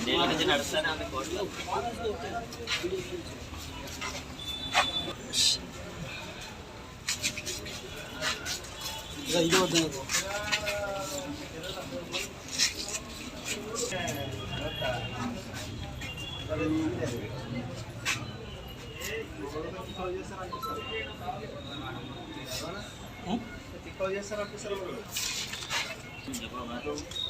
రెండేళ్ళ నుంచి నడుస్తానే ఉంది కోర్టులో మీదే మాదే సార్ మీదే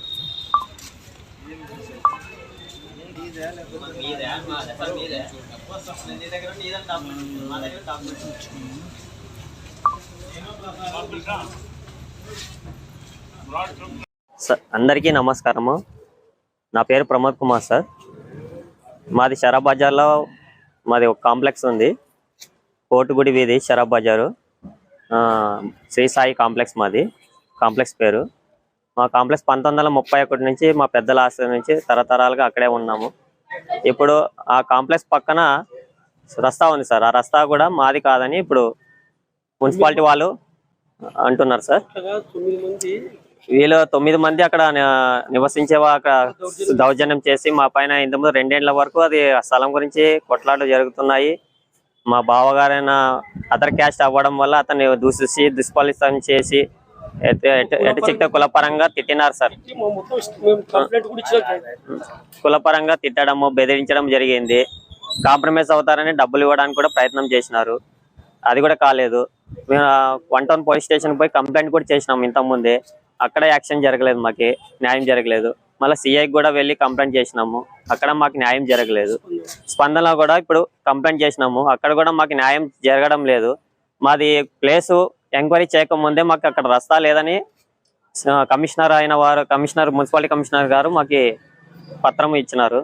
అందరికీ నమస్కారము. నా పేరు ప్రమోద్ కుమార్ సార్. మాది షరా బజార్లో మాది ఒక కాంప్లెక్స్ ఉంది. కోటుగుడి వీధి షరా బజారు. ఆ, శ్రీ సాయి కాంప్లెక్స్ మాది కాంప్లెక్స్ పేరు. మా కాంప్లెక్స్ పంతొమ్మిది వందల ముప్పై ఒకటి నుంచి మా పెద్దల ఆస్తి నుంచి తరతరాలుగా అక్కడే ఉన్నాము. ఇప్పుడు ఆ కాంప్లెక్స్ పక్కన రస్తా ఉంది సార్. ఆ రస్తా కూడా మాది కాదని ఇప్పుడు మున్సిపాలిటీ వాళ్ళు అంటున్నారు సార్. వీళ్ళు తొమ్మిది మంది అక్కడ నివసించే అక్కడ దౌర్జన్యం చేసి మా పైన ఇంతకుముందు రెండేళ్ళ వరకు అది స్థలం గురించి కొట్లాటలు జరుగుతున్నాయి. మా బావగారైన అదర్ క్యాస్ట్ అవ్వడం వల్ల అతన్ని దూషించి దుష్ఫలితం చేసి ఎటు- చిక్త కులపరంగా తిట్టినారు సార్. కులపరంగా తిట్టడము బెదిరించడం జరిగింది. కాంప్రమైజ్ అవుతారని డబ్బులు ఇవ్వడానికి కూడా ప్రయత్నం చేసినారు. అది కూడా కాలేదు. మేము వన్ టౌన్ పోలీస్ స్టేషన్ పోయి కంప్లైంట్ కూడా చేసినాం ఇంతకుముందే. అక్కడ యాక్షన్ జరగలేదు మాకు న్యాయం జరగలేదు. మళ్ళీ సిఐకి కూడా వెళ్ళి కంప్లైంట్ చేసినాము. అక్కడ మాకు న్యాయం జరగలేదు. స్పందనలో కూడా ఇప్పుడు కంప్లైంట్ చేసినాము. అక్కడ కూడా మాకు న్యాయం జరగడం లేదు. మాది ప్లేసు ఎంక్వైరీ చేయకముందే మాకు అక్కడ రస్తా లేదని కమిషనర్ అయిన వారు కమిషనర్ మున్సిపాలిటీ కమిషనర్ గారు మాకు పత్రం ఇచ్చినారు.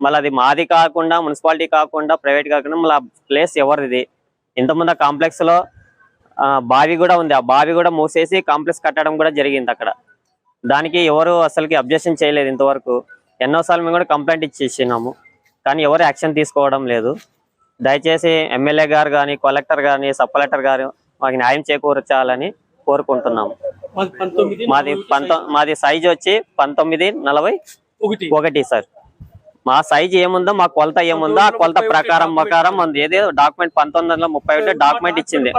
మళ్ళీ అది మాది కాకుండా మున్సిపాలిటీ కాకుండా ప్రైవేట్ కాకుండా మళ్ళీ ప్లేస్ ఎవరిది? ఇంతకుముందు కాంప్లెక్స్లో కాంప్లెక్స్లో బావి కూడా ఉంది. ఆ బావి కూడా మూసేసి కాంప్లెక్స్ కట్టడం కూడా జరిగింది అక్కడ. దానికి ఎవరు అసలుకి అబ్జెక్షన్ చేయలేదు ఇంతవరకు. ఎన్నోసార్లు మేము కూడా కంప్లైంట్ ఇచ్చేసినాము. కానీ ఎవరు యాక్షన్ తీసుకోవడం లేదు. దయచేసి ఎమ్మెల్యే గారు కానీ కలెక్టర్ కానీ సబ్ కలెక్టర్ గారు మాకు న్యాయం చేకూర్చాలని కోరుకుంటున్నాము. మాది పంతొమ్మిది మాది సైజ్. వచ్చి పంతొమ్మిది నలభై ఒకటి. సార్. మా సైజ్ ఏముందో మా కొలత ఏముందో ఆ కొలత ప్రకారం ప్రకారం మనది ఏదో డాక్యుమెంట్ పంతొమ్మిది వందల ముప్పై ఒకటి డాక్యుమెంట్ ఇచ్చింది.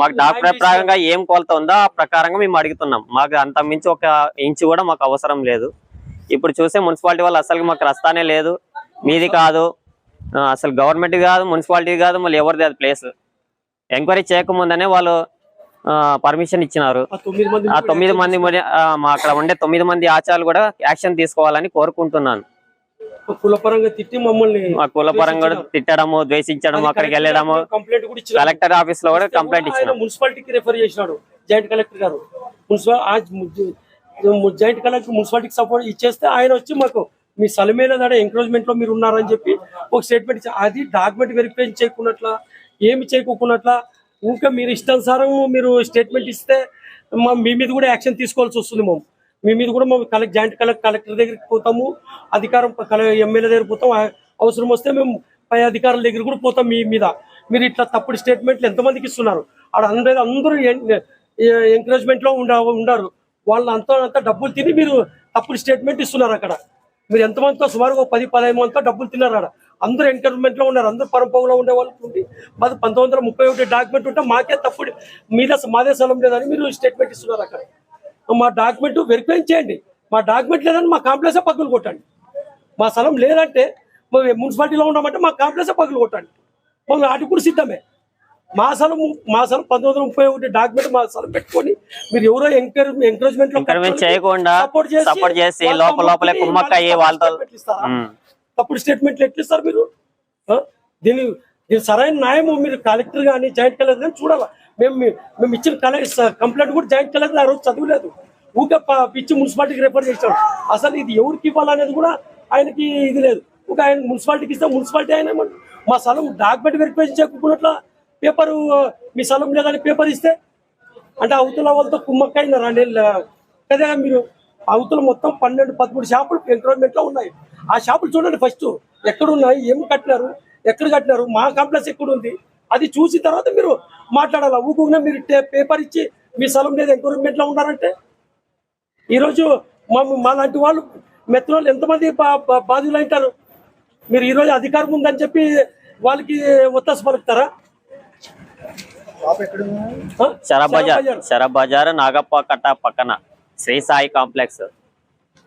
మాకు డాక్యుమెంట్ ప్రకారంగా ఏం కొలత ఉందో ఆ ప్రకారంగా మేము అడుగుతున్నాం. మాకు అంత మించి ఒక ఇంచు కూడా మాకు అవసరం లేదు. ఇప్పుడు చూస్తే మున్సిపాలిటీ వాళ్ళు అసలు మాకు రస్తానే లేదు. మీది కాదు. అసలు గవర్నమెంట్ కాదు మున్సిపాలిటీ కాదు మళ్ళీ ఎవరిది అది ప్లేస్. ఎంక్వైరీ చేయకముందనే వాళ్ళు పర్మిషన్ ఇచ్చినారు. ఆ తొమ్మిది మంది అక్కడ ఉండే తొమ్మిది మంది ఆచారాలు కూడా యాక్షన్ తీసుకోవాలని కోరుకుంటున్నాను. కులపరంగా తిట్టి మమ్మల్ని కులపరంగా తిట్టడము ద్వేషించడము అక్కడికి వెళ్ళడము. కంప్లైంట్ కూడా ఇచ్చినాం కలెక్టర్ ఆఫీస్లో కూడా కంప్లైంట్ ఇచ్చినాం మున్సిపాలిటీకి రెఫర్ చేసినాడు జాయింట్ కలెక్టర్ గారు. మున్సిపల్ జాయింట్ కలెక్టర్ మున్సిపాలిటీకి సపోర్ట్ ఇచ్చేస్తే ఆయన వచ్చి మాకు మీ సలమేల దాడ ఎంకరేజ్మెంట్లో మీరు ఉన్నారని చెప్పి ఒక స్టేట్మెంట్ ఇచ్చారు అది డాక్యుమెంట్ వెరిఫై చేయకున్నట్ల ఏమి చేయకోకున్నట్ల? ఇంకా మీరు ఇష్టానుసారం మీరు స్టేట్మెంట్ ఇస్తే మా మీ మీద కూడా యాక్షన్ తీసుకోవాల్సి వస్తుంది మేము మీ మీద కూడా మేము కలెక్ట్ జాయింట్ కలెక్ట్ కలెక్టర్ దగ్గరికి పోతాము అధికారం ఎమ్మెల్యే దగ్గర పోతాం. అవసరం వస్తే మేము పై అధికారుల దగ్గర కూడా పోతాం మీ మీద. మీరు ఇట్లా తప్పుడు స్టేట్మెంట్లు ఎంతమందికి ఇస్తున్నారు? ఆడ అందరూ అందరూ ఎంకరేజ్మెంట్లో ఉండ ఉండారు. వాళ్ళు అంతా అంతా డబ్బులు తిని మీరు తప్పుడు స్టేట్మెంట్ ఇస్తున్నారు అక్కడ. మీరు ఎంతమందితో సుమారుగా ఒక పది పదహైదు మందితో డబ్బులు తిన్నారు అక్కడ అందరూ ఎంకరేజ్మెంట్లో ఉన్నారు అందరూ పరంపంలో ఉండే వాళ్ళు ఉండి మాది పంతొమ్మిది వందల ముప్పై ఒకటి డాక్యుమెంట్ ఉంటే మాకే తప్పుడు. మీద మాదే స్థలం లేదని మీరు స్టేట్మెంట్ ఇస్తున్నారు అక్కడ. మా డాక్యుమెంట్ వెరిఫై చేయండి. మా డాక్యుమెంట్ లేదని మా కాంప్లెక్సే పగ్గులు కొట్టండి. మా స్థలం లేదంటే మున్సిపాలిటీలో ఉన్నామంటే మా కాంప్లెక్సే పగ్గులు కొట్టండి. మేము వాటికి కూడా సిద్ధమే. మా స్థలం మా స్థలం పంతొమ్మిది వందల ముప్పై ఒకటి డాక్యుమెంట్ మా స్థలం పెట్టుకొని మీరు ఎవరో ఎంకరేజ్ ఎంకరేజ్మెంట్ చేయకుండా support చేసి లోపల కుమ్మక్క అప్పుడు తప్పుడు స్టేట్మెంట్లు ఎట్లిస్తారు మీరు? దీని దీని సరైన న్యాయము మీరు కలెక్టర్ కానీ జాయింట్ కలెక్టర్ కానీ చూడాలా? మేము మేము ఇచ్చిన కంప్లైంట్ కూడా జాయింట్ కలెక్టర్ ఆ రోజు చదవలేదు. ఊకే పిచ్చి మున్సిపాలిటీకి రిఫర్ చేశాడు. అసలు ఇది ఎవరికి ఇవ్వాలనేది కూడా ఆయనకి ఇది లేదు. ఒక ఆయన మున్సిపాలిటీకి ఇస్తే మున్సిపాలిటీ ఆయన మా స్థలం డాక్యుమెంట్ వెరిఫై చేయకున్నట్ల పేపర్ మీ స్థలం లేదని పేపర్ ఇస్తే అంటే అవతల వాళ్ళతో కుమ్మక్కైన రెండేళ్ళ కదా మీరు? అవతల మొత్తం పన్నెండు పదమూడు షాపులు ఎంక్రోచ్మెంట్లో ఉన్నాయి. ఆ షాపులు చూడండి ఫస్ట్ ఎక్కడ ఉన్నాయి ఏం కట్టినారు? ఎక్కడ కట్టినారు? మా కాంప్లెక్స్ ఎక్కడ ఉంది అది చూసిన తర్వాత మీరు మాట్లాడాలి? ఊకునే మీరు టే- పేపర్ ఇచ్చి మీ స్థలం మీద ఎంక్రోచ్మెంట్లో ఉన్నారంటే? ఈరోజు మా మా లాంటి వాళ్ళు మెట్రోలు ఎంతమంది బా- బా- బాధితులు అంటారు మీరు ఈరోజు అధికారం ఉందని చెప్పి వాళ్ళకి ఒత్తాసు పలుకుతారా? ఆ? షరబ్ బజార్. బజార్. షరబ్ బజార్ నాగప్ప కట్ట పక్కన. శ్రీ సాయి కాంప్లెక్స్.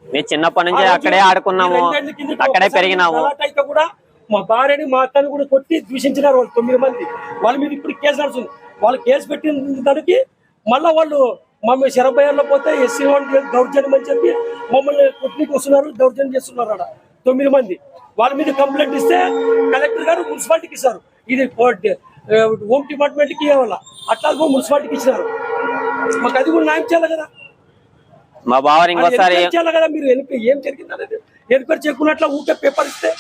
మేము చిన్నప్పటి నుంచి అక్కడే ఆడుకున్నాము అక్కడే పెరిగినాము. మా భార్యని మా అక్కని కూడా కొట్టి దూషించినారు వాళ్ళు తొమ్మిది మంది. వాళ్ళ మీద ఇప్పుడు కేసు నడుస్తుంది. వాళ్ళు కేసు పెట్టిన దానికి మళ్ళా వాళ్ళు మమ్మల్ని శరభయాల్లో పోతే ఎస్సీ వాళ్ళు దౌర్జన్యం అని చెప్పి మమ్మల్ని కొట్టికి వస్తున్నారు దౌర్జన్యం చేస్తున్నారు అక్కడ తొమ్మిది మంది. వాళ్ళ మీద కంప్లైంట్ ఇస్తే కలెక్టర్ గారు మున్సిపాలిటీకి ఇస్తారు. ఇది హోమ్ డిపార్ట్మెంట్కి ఇవ్వాల? అట్లా మున్సిపాలిటీకి ఇచ్చినారు. మాకు అది కూడా న్యాయం చేయాలి కదా. మా బావని ఇంకోసారి కదా మీరు ఎన్క్వైరీ ఏం జరిగింది అనేది? ఎంక్వైరీ చేయకున్నట్ల ఊకే పేపర్ ఇస్తే.